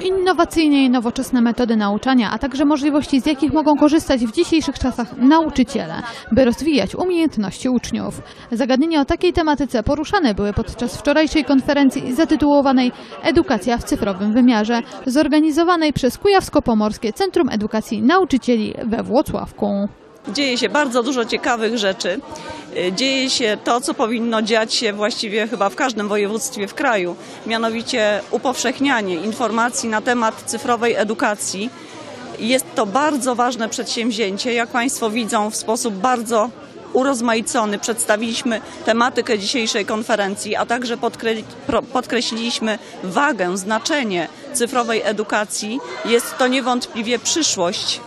Innowacyjne i nowoczesne metody nauczania, a także możliwości, z jakich mogą korzystać w dzisiejszych czasach nauczyciele, by rozwijać umiejętności uczniów. Zagadnienia o takiej tematyce poruszane były podczas wczorajszej konferencji zatytułowanej Edukacja w cyfrowym wymiarze, zorganizowanej przez Kujawsko-Pomorskie Centrum Edukacji Nauczycieli we Włocławku. Dzieje się bardzo dużo ciekawych rzeczy. Dzieje się to, co powinno dziać się właściwie chyba w każdym województwie w kraju, mianowicie upowszechnianie informacji na temat cyfrowej edukacji. Jest to bardzo ważne przedsięwzięcie. Jak Państwo widzą, w sposób bardzo urozmaicony przedstawiliśmy tematykę dzisiejszej konferencji, a także podkreśliliśmy wagę, znaczenie cyfrowej edukacji. Jest to niewątpliwie przyszłość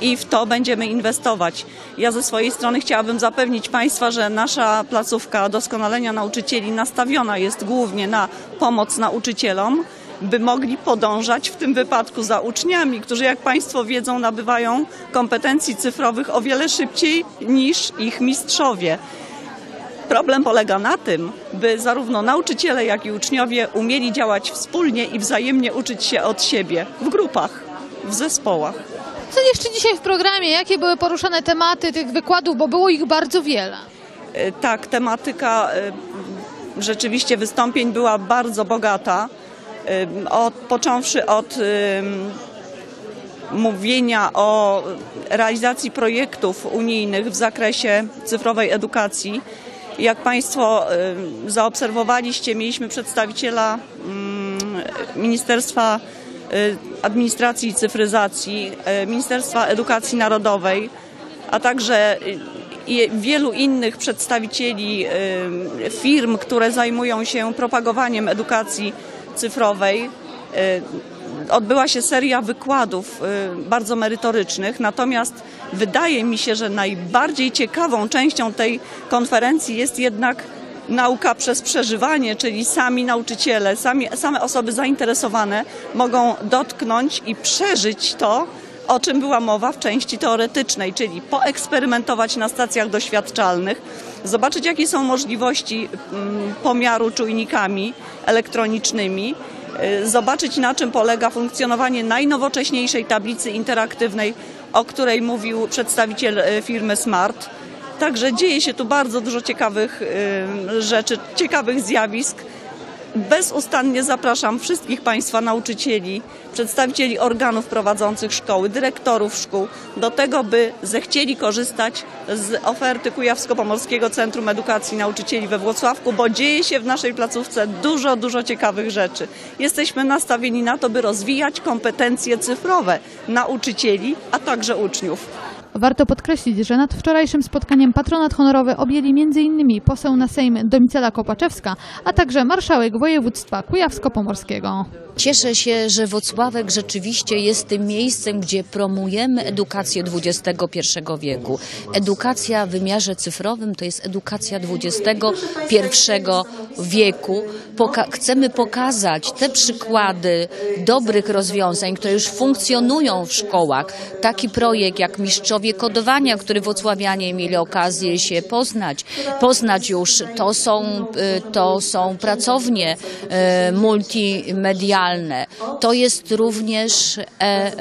i w to będziemy inwestować. Ja ze swojej strony chciałabym zapewnić Państwa, że nasza placówka doskonalenia nauczycieli nastawiona jest głównie na pomoc nauczycielom, by mogli podążać w tym wypadku za uczniami, którzy jak Państwo wiedzą nabywają kompetencji cyfrowych o wiele szybciej niż ich mistrzowie. Problem polega na tym, by zarówno nauczyciele, jak i uczniowie umieli działać wspólnie i wzajemnie uczyć się od siebie w grupach, w zespołach. Co jeszcze dzisiaj w programie? Jakie były poruszane tematy tych wykładów, bo było ich bardzo wiele? Tak, tematyka rzeczywiście wystąpień była bardzo bogata. Od, począwszy od mówienia o realizacji projektów unijnych w zakresie cyfrowej edukacji. Jak Państwo zaobserwowaliście, mieliśmy przedstawiciela Ministerstwa Administracji i Cyfryzacji, Ministerstwa Edukacji Narodowej, a także wielu innych przedstawicieli firm, które zajmują się propagowaniem edukacji cyfrowej. Odbyła się seria wykładów bardzo merytorycznych, natomiast wydaje mi się, że najbardziej ciekawą częścią tej konferencji jest jednak nauka przez przeżywanie, czyli sami nauczyciele, sami, same osoby zainteresowane mogą dotknąć i przeżyć to, o czym była mowa w części teoretycznej, czyli poeksperymentować na stacjach doświadczalnych, zobaczyć jakie są możliwości pomiaru czujnikami elektronicznymi, zobaczyć na czym polega funkcjonowanie najnowocześniejszej tablicy interaktywnej, o której mówił przedstawiciel firmy Smart. Także dzieje się tu bardzo dużo ciekawych rzeczy, ciekawych zjawisk. Bezustannie zapraszam wszystkich Państwa nauczycieli, przedstawicieli organów prowadzących szkoły, dyrektorów szkół do tego, by zechcieli korzystać z oferty Kujawsko-Pomorskiego Centrum Edukacji Nauczycieli we Włocławku, bo dzieje się w naszej placówce dużo, dużo ciekawych rzeczy. Jesteśmy nastawieni na to, by rozwijać kompetencje cyfrowe nauczycieli, a także uczniów. Warto podkreślić, że nad wczorajszym spotkaniem patronat honorowy objęli m.in. poseł na Sejm Domicela Kopaczewska, a także marszałek województwa kujawsko-pomorskiego. Cieszę się, że Wocławek rzeczywiście jest tym miejscem, gdzie promujemy edukację XXI wieku. Edukacja w wymiarze cyfrowym to jest edukacja XXI wieku. Poka chcemy pokazać te przykłady dobrych rozwiązań, które już funkcjonują w szkołach. Taki projekt jak Mistrzowie Kodowania, który wocławianie mieli okazję się poznać. Poznać już, to są, to są pracownie multimedialne. To jest również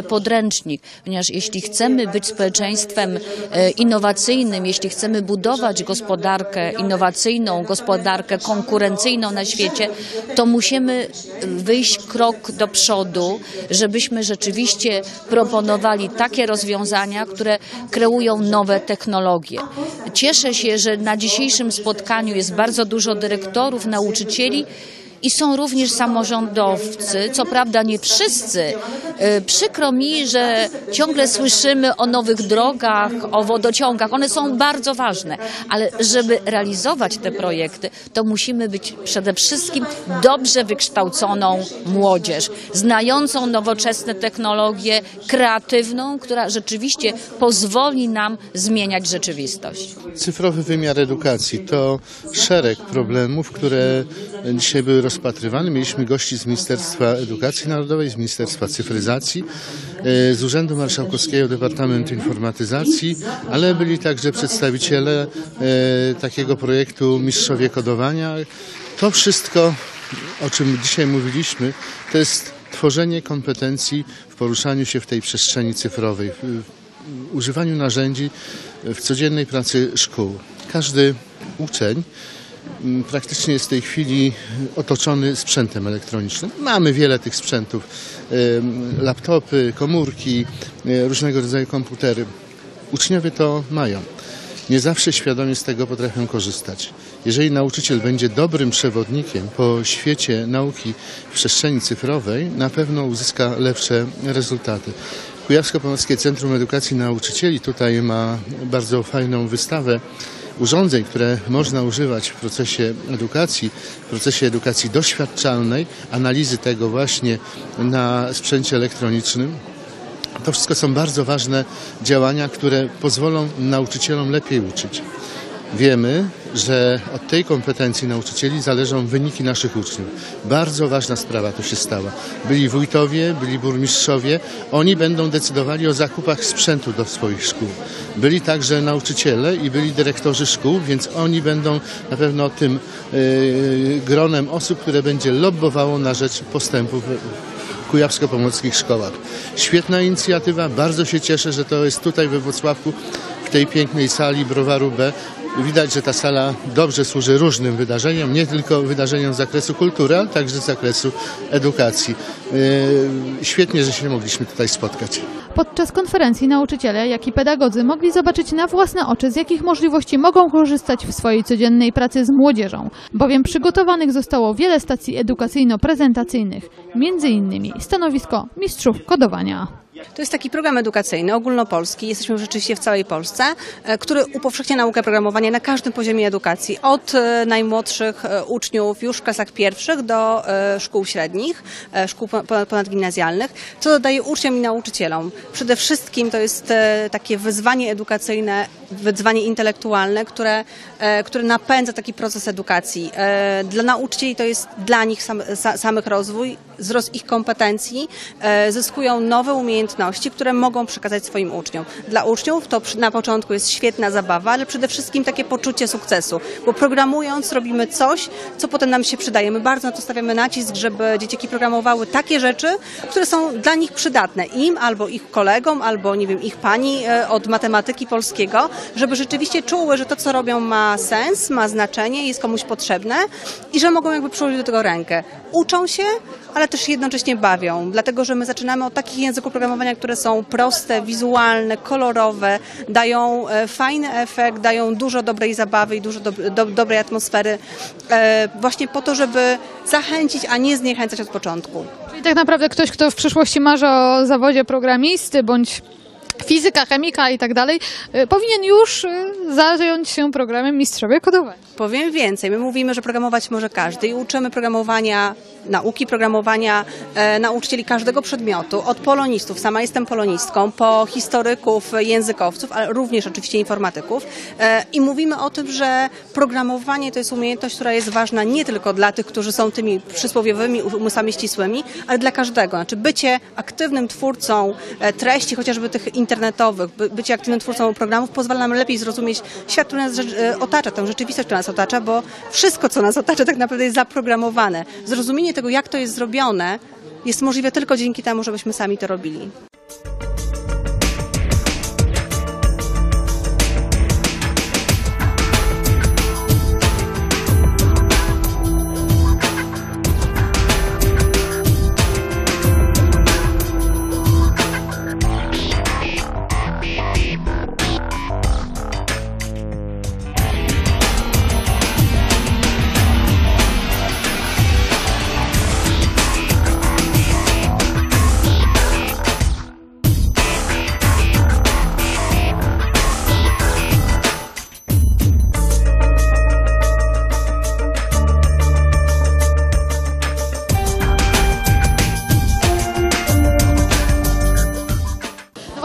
podręcznik, ponieważ jeśli chcemy być społeczeństwem innowacyjnym, jeśli chcemy budować gospodarkę innowacyjną, gospodarkę konkurencyjną na świecie, to musimy wyjść krok do przodu, żebyśmy rzeczywiście proponowali takie rozwiązania, które kreują nowe technologie. Cieszę się, że na dzisiejszym spotkaniu jest bardzo dużo dyrektorów, nauczycieli, i są również samorządowcy, co prawda nie wszyscy. Przykro mi, że ciągle słyszymy o nowych drogach, o wodociągach. One są bardzo ważne, ale żeby realizować te projekty, to musimy być przede wszystkim dobrze wykształconą młodzież, znającą nowoczesne technologie, kreatywną, która rzeczywiście pozwoli nam zmieniać rzeczywistość. Cyfrowy wymiar edukacji to szereg problemów, które dzisiaj były rozpatrywane. Mieliśmy gości z Ministerstwa Edukacji Narodowej, z Ministerstwa Cyfryzacji, z Urzędu Marszałkowskiego Departamentu Informatyzacji, ale byli także przedstawiciele takiego projektu Mistrzowie Kodowania. To wszystko, o czym dzisiaj mówiliśmy, to jest tworzenie kompetencji w poruszaniu się w tej przestrzeni cyfrowej, w, używaniu narzędzi w codziennej pracy szkół. Każdy uczeń praktycznie jest w tej chwili otoczony sprzętem elektronicznym. Mamy wiele tych sprzętów, laptopy, komórki, e, różnego rodzaju komputery. Uczniowie to mają. Nie zawsze świadomie z tego potrafią korzystać. Jeżeli nauczyciel będzie dobrym przewodnikiem po świecie nauki w przestrzeni cyfrowej, na pewno uzyska lepsze rezultaty. Kujawsko-Pomorskie Centrum Edukacji Nauczycieli tutaj ma bardzo fajną wystawę urządzeń, które można używać w procesie edukacji, w procesie edukacji doświadczalnej, analizy tego właśnie na sprzęcie elektronicznym. To wszystko są bardzo ważne działania, które pozwolą nauczycielom lepiej uczyć. Wiemy, że od tej kompetencji nauczycieli zależą wyniki naszych uczniów. Bardzo ważna sprawa to się stała. Byli wójtowie, byli burmistrzowie, oni będą decydowali o zakupach sprzętu do swoich szkół. Byli także nauczyciele i byli dyrektorzy szkół, więc oni będą na pewno tym yy, gronem osób, które będzie lobbowało na rzecz postępu w, w kujawsko-pomorskich szkołach. Świetna inicjatywa, bardzo się cieszę, że to jest tutaj we Wrocławku, w tej pięknej sali Browaru B. Widać, że ta sala dobrze służy różnym wydarzeniom, nie tylko wydarzeniom z zakresu kultury, ale także z zakresu edukacji. Yy, Świetnie, że się mogliśmy tutaj spotkać. Podczas konferencji nauczyciele, jak i pedagodzy mogli zobaczyć na własne oczy, z jakich możliwości mogą korzystać w swojej codziennej pracy z młodzieżą, bowiem przygotowanych zostało wiele stacji edukacyjno-prezentacyjnych, innymi stanowisko mistrzów kodowania. To jest taki program edukacyjny, ogólnopolski, jesteśmy rzeczywiście w całej Polsce, e, który upowszechnia naukę programowania na każdym poziomie edukacji, od e, najmłodszych e, uczniów już w klasach pierwszych do szkół średnich, szkół po- po- ponadgimnazjalnych, co dodaje uczniom i nauczycielom. Przede wszystkim to jest takie wyzwanie edukacyjne, wyzwanie intelektualne, które, e, które napędza taki proces edukacji. E, Dla nauczycieli to jest dla nich sam, sa, samych rozwój, wzrost ich kompetencji, e, zyskują nowe umiejętności, które mogą przekazać swoim uczniom. Dla uczniów to na początku jest świetna zabawa, ale przede wszystkim takie poczucie sukcesu, bo programując robimy coś, co potem nam się przydaje. My bardzo na to stawiamy nacisk, żeby dzieciaki programowały takie rzeczy, które są dla nich przydatne, im albo ich kolegom, albo nie wiem, ich pani od matematyki polskiego, żeby rzeczywiście czuły, że to, co robią ma sens, ma znaczenie, jest komuś potrzebne i że mogą jakby przyłożyć do tego rękę. Uczą się, ale też jednocześnie bawią, dlatego że my zaczynamy od takich języków programowania, które są proste, wizualne, kolorowe, dają e, fajny efekt, dają dużo dobrej zabawy i dużo do, do, dobrej atmosfery, e, właśnie po to, żeby zachęcić, a nie zniechęcać od początku. Czyli tak naprawdę ktoś, kto w przyszłości marzy o zawodzie programisty bądź fizyka, chemika i tak dalej, y, powinien już y, zająć się programem mistrzowie kodowania. Powiem więcej. My mówimy, że programować może każdy i uczymy programowania, nauki programowania e, nauczycieli każdego przedmiotu, od polonistów, sama jestem polonistką, po historyków, językowców, ale również oczywiście informatyków. E, I mówimy o tym, że programowanie to jest umiejętność, która jest ważna nie tylko dla tych, którzy są tymi przysłowiowymi umysłami ścisłymi, ale dla każdego. Znaczy bycie aktywnym twórcą e, treści, chociażby tych internetowych, by, bycie aktywnym twórcą programów pozwala nam lepiej zrozumieć świat, który nas otacza, tę rzeczywistość, która nas otacza, bo wszystko, co nas otacza, tak naprawdę jest zaprogramowane. Zrozumienie tego, jak to jest zrobione, jest możliwe tylko dzięki temu, żebyśmy sami to robili.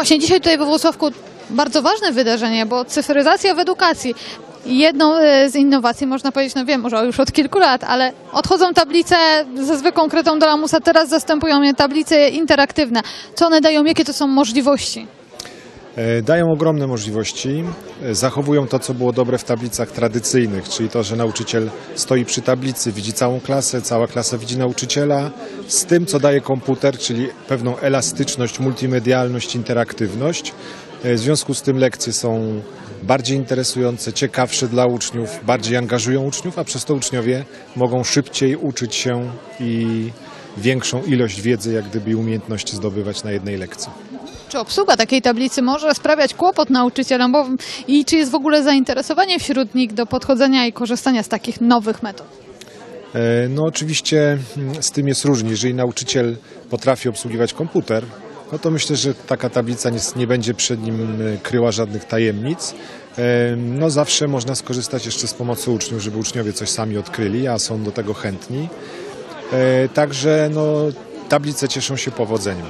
Właśnie dzisiaj tutaj we Włocławku bardzo ważne wydarzenie, bo cyfryzacja w edukacji. Jedną e, z innowacji, można powiedzieć, no wiem, może już od kilku lat, ale odchodzą tablice ze zwykłą kretą do lamusa, teraz zastępują je tablice interaktywne. Co one dają, jakie to są możliwości? E, Dają ogromne możliwości, e, zachowują to, co było dobre w tablicach tradycyjnych, czyli to, że nauczyciel stoi przy tablicy, widzi całą klasę, cała klasa widzi nauczyciela, z tym, co daje komputer, czyli pewną elastyczność, multimedialność, interaktywność. E, W związku z tym lekcje są bardziej interesujące, ciekawsze dla uczniów, bardziej angażują uczniów, a przez to uczniowie mogą szybciej uczyć się i większą ilość wiedzy, jak gdyby i umiejętności zdobywać na jednej lekcji. Czy obsługa takiej tablicy może sprawiać kłopot nauczycielom bo, i czy jest w ogóle zainteresowanie wśród nich do podchodzenia i korzystania z takich nowych metod? E, No oczywiście mm, z tym jest różnie. Jeżeli nauczyciel potrafi obsługiwać komputer, no to myślę, że taka tablica nie, nie będzie przed nim e, kryła żadnych tajemnic. E, No zawsze można skorzystać jeszcze z pomocy uczniów, żeby uczniowie coś sami odkryli, a są do tego chętni. Także no, tablice cieszą się powodzeniem.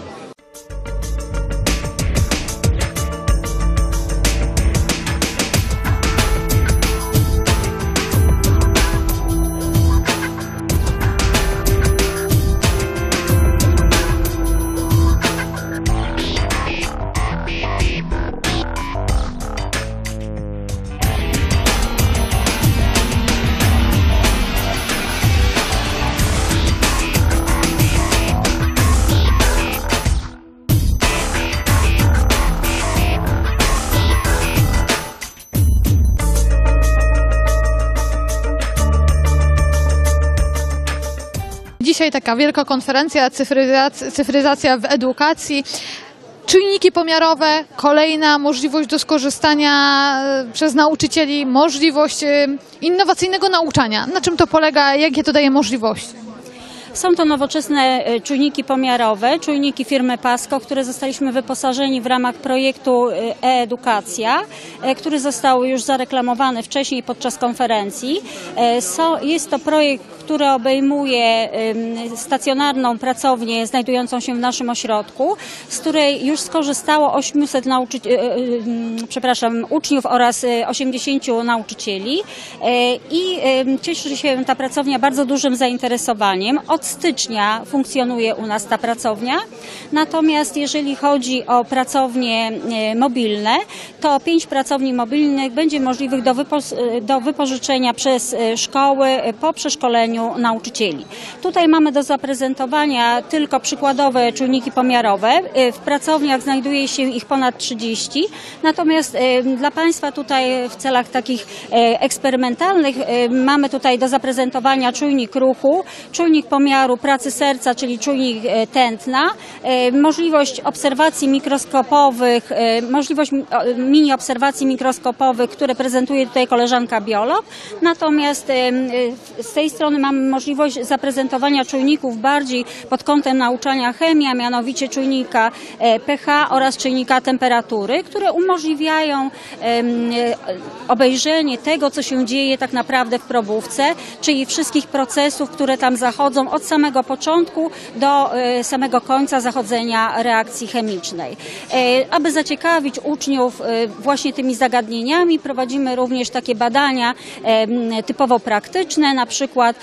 Dzisiaj taka wielka konferencja cyfryzac- cyfryzacja w edukacji. Czujniki pomiarowe, kolejna możliwość do skorzystania e, przez nauczycieli, możliwość e, innowacyjnego nauczania. Na czym to polega, jakie to daje możliwości? Są to nowoczesne e, czujniki pomiarowe, czujniki firmy Pasco, które zostaliśmy wyposażeni w ramach projektu e-edukacja, który został już zareklamowany wcześniej podczas konferencji. Jest to projekt, który obejmuje stacjonarną pracownię znajdującą się w naszym ośrodku, z której już skorzystało 800 nauczy- e, em, przepraszam, uczniów oraz e, 80 nauczycieli E, i cieszy się ta pracownia bardzo dużym zainteresowaniem. Od stycznia funkcjonuje u nas ta pracownia, natomiast jeżeli chodzi o pracownie mobilne, to pięć pracowni mobilnych będzie możliwych do, e, do wypożyczenia przez szkoły po przeszkoleniu nauczycieli. Tutaj mamy do zaprezentowania tylko przykładowe czujniki pomiarowe. E, W pracowniach znajduje się ich ponad 30, natomiast e, dla Państwa tutaj w celach takich e, eksperymentalnych mamy tutaj do zaprezentowania czujnik ruchu, czujnik pomiaru pracy serca, czyli czujnik tętna, możliwość obserwacji mikroskopowych, możliwość mini obserwacji mikroskopowych, które prezentuje tutaj koleżanka biolog. Natomiast z tej strony mamy możliwość zaprezentowania czujników bardziej pod kątem nauczania chemii, a mianowicie czujnika e, pH oraz czujnika temperatury, które umożliwiają e, obejrzenie tego, co się dzieje tak naprawdę w probówce, czyli wszystkich procesów, które tam zachodzą od samego początku do e, samego końca zachodzenia reakcji chemicznej. Aby zaciekawić uczniów właśnie tymi zagadnieniami, prowadzimy również takie badania typowo praktyczne, na przykład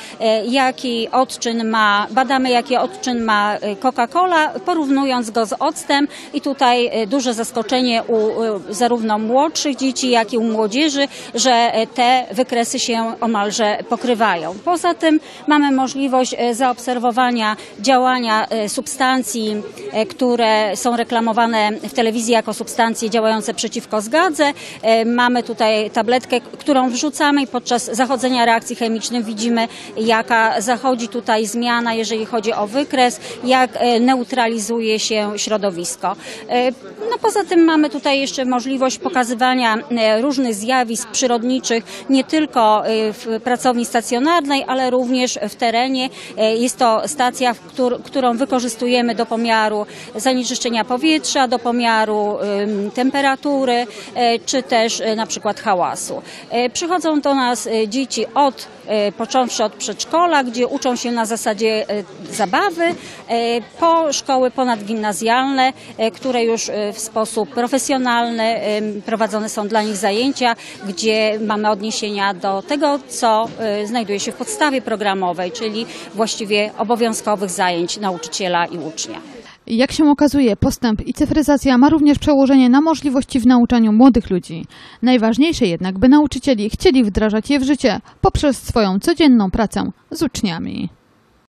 jaki odczyn ma, badamy jaki odczyn ma e, Coca-Cola, porównując go z octem i tutaj e, duże zaskoczenie u e, zarówno młodszych dzieci, jak i u młodzieży, że e, te wykresy się omalże pokrywają. Poza tym mamy możliwość e, zaobserwowania działania e, substancji, e, które są reklamowane w telewizji jako substancje działające przeciwko zgadze. E, Mamy tutaj tabletkę, którą wrzucamy i podczas zachodzenia reakcji chemicznych widzimy, jaka zachodzi tutaj zmiana, jeżeli chodzi o wykres, jak e, neutralizuje się środowisko. E, No poza tym mamy tutaj jeszcze możliwość pokazywania e, różnych zjawisk przyrodniczych, nie tylko w pracowni stacjonarnej, ale również w terenie. Jest to stacja, którą wykorzystujemy do pomiaru zanieczyszczenia powietrza, do pomiaru em, temperatury, czy też na przykład hałasu. Przychodzą do nas dzieci od, począwszy od przedszkola, gdzie uczą się na zasadzie e, zabawy, e, po szkoły ponadgimnazjalne, e, które już w sposób profesjonalny prowadzone są dla nich zajęcia, gdzie mamy odniesienia do tego, co znajduje się w podstawie programowej, czyli właściwie obowiązkowych zajęć nauczyciela i ucznia. Jak się okazuje, postęp i cyfryzacja ma również przełożenie na możliwości w nauczaniu młodych ludzi. Najważniejsze jednak, by nauczycieli chcieli wdrażać je w życie poprzez swoją codzienną pracę z uczniami.